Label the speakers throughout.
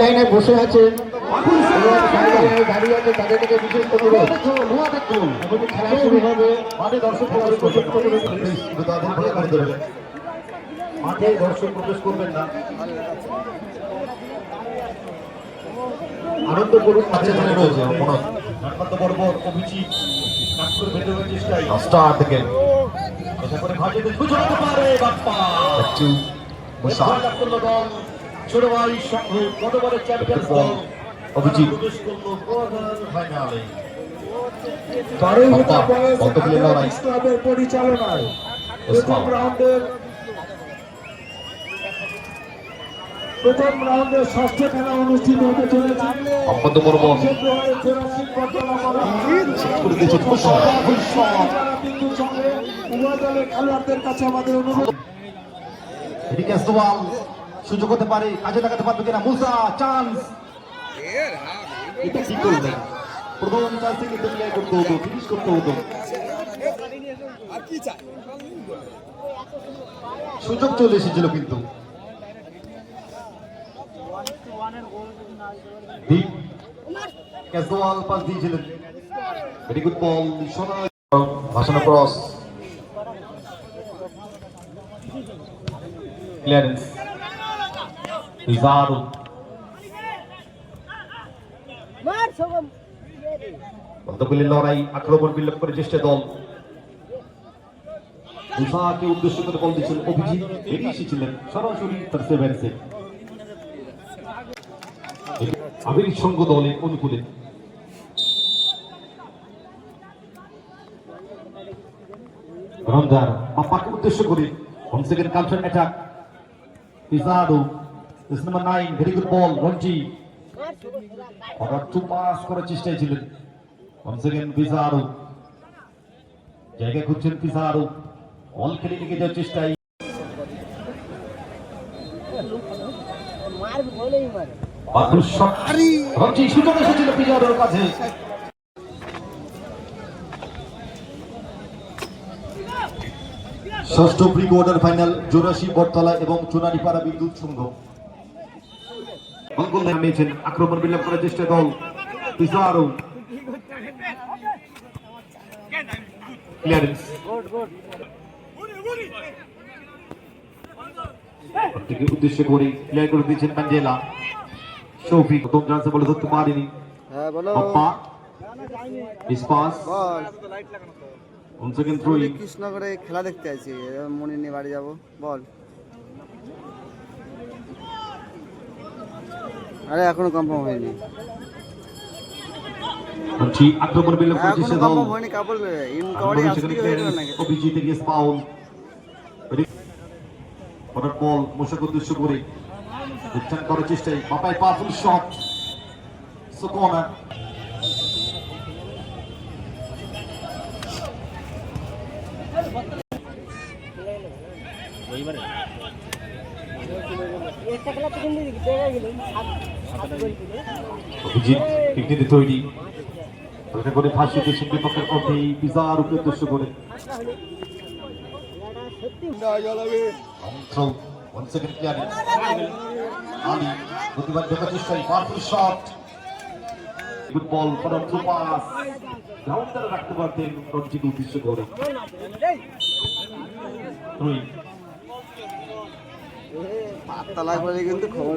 Speaker 1: লাইনে বসে আছেন দাঁড়িয়ে আছে। তাদেরকে বিশেষ অনুরোধ খেলা শুরু হবে মাঠে দর্শক প্রবেশ করবেন মাঠে দর্শক প্রবেশ না আনন্দ করুন মাঠে
Speaker 2: চলে রয়েছে মনে
Speaker 1: নাটবন্ধ অভিজিৎ ভেতরের চেষ্টায়
Speaker 2: থেকে
Speaker 1: করে পারে বাপ্পা
Speaker 2: একটু
Speaker 1: করল দল। ছোট ভাই সংঘ গতবারের চ্যাম্পিয়ন্স দল
Speaker 2: অভিজিৎ।
Speaker 1: প্রবেশ করল কোয়ার্টার ফাইনালে
Speaker 2: বাপ্পা বন্ধ লড়াই।
Speaker 3: ক্লাবের পরিচালনায় প্রথম। রাউন্ডের প্রথম রাউন্ডের ষষ্ঠ খেলা অনুষ্ঠিত হতে চলেছে।
Speaker 2: পর্ব।
Speaker 3: দলের খেলোয়াড়দের কাছে আমাদের অনুরোধ।
Speaker 2: সুযোগ হতে পারে কাজে লাগাতে পারবে কিনা? মুসা চান্স এটা কি করবে? প্রথম চান্স থেকে করতে হতো ফিনিশ করতে হতো। সুযোগ চলে এসেছিল কিন্তু। পাস দিয়েছিলেন। ভেরি গুড বল সোনা। ভাষণ ক্রস ক্লিয়ারেন্স রিজার্ভ বন্ধগুলির লড়াই আক্রমণ বিলোপ করে চেষ্টা দল উষাকে উদ্দেশ্য করে বল দিচ্ছেন অভিজিৎ বেরিয়ে এসেছিলেন সরাসরি তার সেভেন্সে আবির সঙ্গ দলের অনুকূলে রমজান পাপাকে উদ্দেশ্য করে one second culture attack পিজাডো this number nine very good ball Ranji. Order to pass করার চেষ্টায় ছিলেন ওয়ান সেকেন্ড পিজাডো জায়গা খুঁজছেন পিজাডো বল খেলে এগিয়ে যাওয়ার চেষ্টায়। রঞ্জি সুযোগ এসেছিল পিজাডোর কাছে। ষষ্ঠ pre quarter final Jorashi Battala এবং চুনারিপাড়া বিদ্যুৎ সংঘ। অঙ্কন নামিয়েছেন। আক্রমণ বিলম্ব করার চেষ্টা দল। পিজারো ক্লিয়ারেন্স উদ্দেশ্য করে ক্লিয়ার করে দিয়েছেন ম্যান্ডেলা শৌফিক প্রথম চান্সে বলে ধরতে পারেনি।
Speaker 4: হ্যাঁ
Speaker 2: ইস্পাস
Speaker 4: খেলা দেখতে আছি মনে নিয়ে বাড়ি যাব। বল। আরে এখনও কনফার্ম হয়নি।
Speaker 2: বিলম্ব করার
Speaker 4: এখনও
Speaker 2: চেষ্টা দল
Speaker 4: হয়নি কাপড় ইন
Speaker 2: সেখানে
Speaker 4: হয়ে গেল
Speaker 2: ক্লিয়ারেন্স
Speaker 4: নাকি
Speaker 2: অভিজিৎ এগিয়ে ফাউল পরের বল মোশাক উদ্দেশ্য করে। উচ্চারণ করার চেষ্টায় বাপাই পাওয়ারফুল শট সুকোনা। অভিজিৎ পিকনিতে তৈরি। হালকা করে ফাঁসি দিয়েছেন বিপক্ষের পথে পিজার উপরে উদ্দেশ্য করে। Powerful shot good ball for pass উদ্দেশ্য করে।
Speaker 4: পাত্তা লাগবে কিন্তু খবর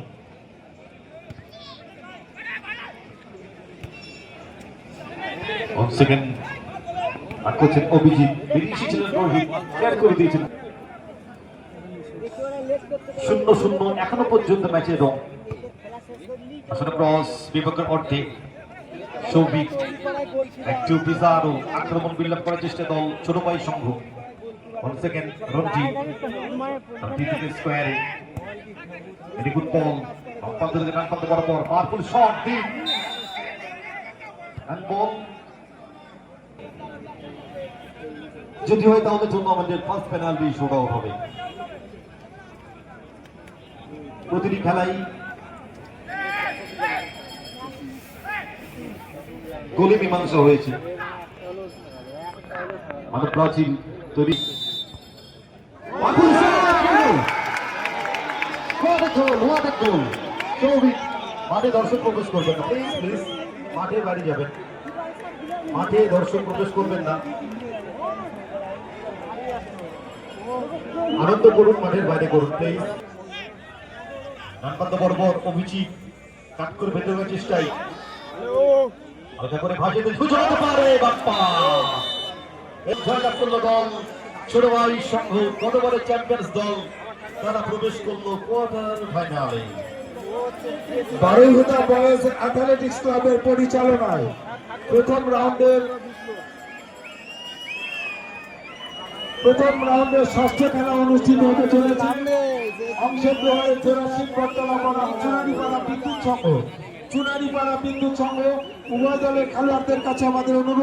Speaker 2: সেকেন্ড আর করছেন অভিজিৎ বেরিয়ে এসেছিলেন রোহিত ক্লিয়ার করে দিয়েছেন শূন্য শূন্য এখনও পর্যন্ত ম্যাচের রং। আসলে ক্রস বিপক্ষের অর্ধে সৌভিক একটু পিজারো আক্রমণ বিল্লাপ করার চেষ্টা দল, ছোট ভাই সংঘ। ওয়ান সেকেন্ড রঞ্জি রঞ্জি স্কোয়ারে ভেরি গুড বল বাপ্পান্ত থেকে ডানপান্ত বরাবর পাওয়ারফুল শট বল যদি হয় তাহলে টুর্নামেন্টের ফার্স্ট পেনাল্টি শুট আউট হবে। প্রতিটি খেলাই গোলে মীমাংসা হয়েছে। মানে প্রাচীন তৈরি।
Speaker 1: মাঠে বাড়ি যাবেন। মাঠে দর্শক প্রবেশ করবেন না। আনন্দ করুন মাঠের বাইরে করুন প্লিজ
Speaker 2: ডানপান্ত বরাবর অভিজিৎ কাট করে ভেতরে যাওয়ার চেষ্টায়। আলাদা করে ভাসিয়ে দিয়ে পারে, বাপ্পা। এই করল দল, ছোট ভাই সংঘ, গতবারের চ্যাম্পিয়ন্স দল, তারা প্রবেশ করল কোয়ার্টার ফাইনালে
Speaker 3: বারুইহুদা বয়েজ অ্যাথলেটিক্স ক্লাবের পরিচালনায় প্রথম রাউন্ডের প্রথম রাউন্ডের ষষ্ঠ খেলা অনুষ্ঠিত হতে চলেছে। অংশগ্রহণের ফেরাসিক বর্তমানা চুনারিপাড়া বিদ্যুৎ সংঘ। চুনারিপাড়া বিদ্যুৎ সংঘ উভয় দলের খেলোয়াড়দের কাছে আমাদের অনুরোধ।